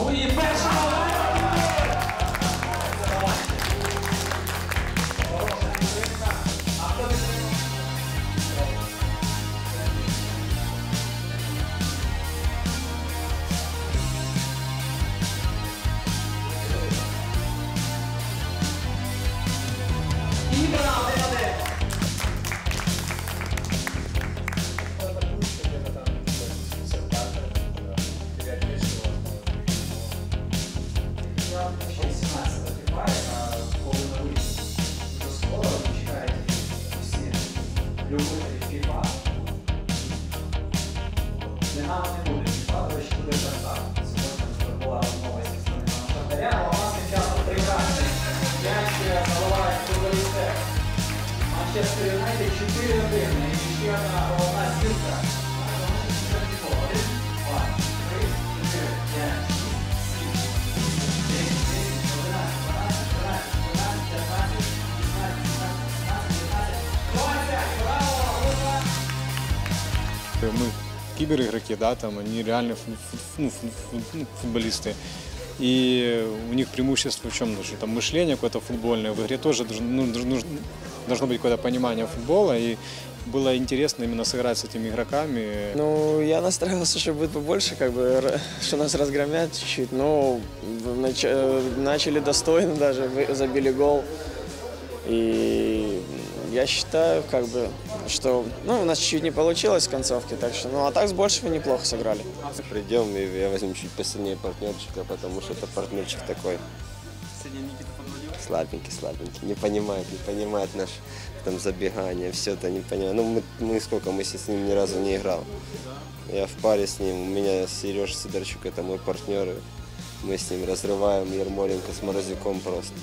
sonho e любителі FIFA. Динамо не буде FIFA, до речі, буде Шахтар. Сьогодні була розмова з представниками Шахтаря, але у нас тим часом прекрасний м'яч заливають футболісти. Манчестер Юнайтед 4 години. І ще одна головна зірка. Мы киберигроки, да, там они реально ну, фу- фу- футболисты. И у них преимущество в чем? Что там мышление какое-то футбольное. В игре тоже ну, должно быть какое-то понимание футбола. И было интересно именно сыграть с этими игроками. Ну, я настраивался, что будет побольше, как бы, что нас разгромят чуть-чуть. Но э, начали достойно даже, забили гол. И я считаю, как бы, что, ну, у нас чуть-чуть не получилось в концовке, так что, ну, а так с большего неплохо сыграли. Придем, и я возьму чуть посильнее партнерчика, потому что это партнерчик такой. Слабенький, слабенький. Не понимает, не понимает наш там забегание, все это не понимает. Ну, мы, мы сколько, мы с ним ни разу не играл. Я в паре с ним, у меня Сереж Сидорчук, это мой партнер. и Мы с ним разрываем Ермоленко с Морозюком просто.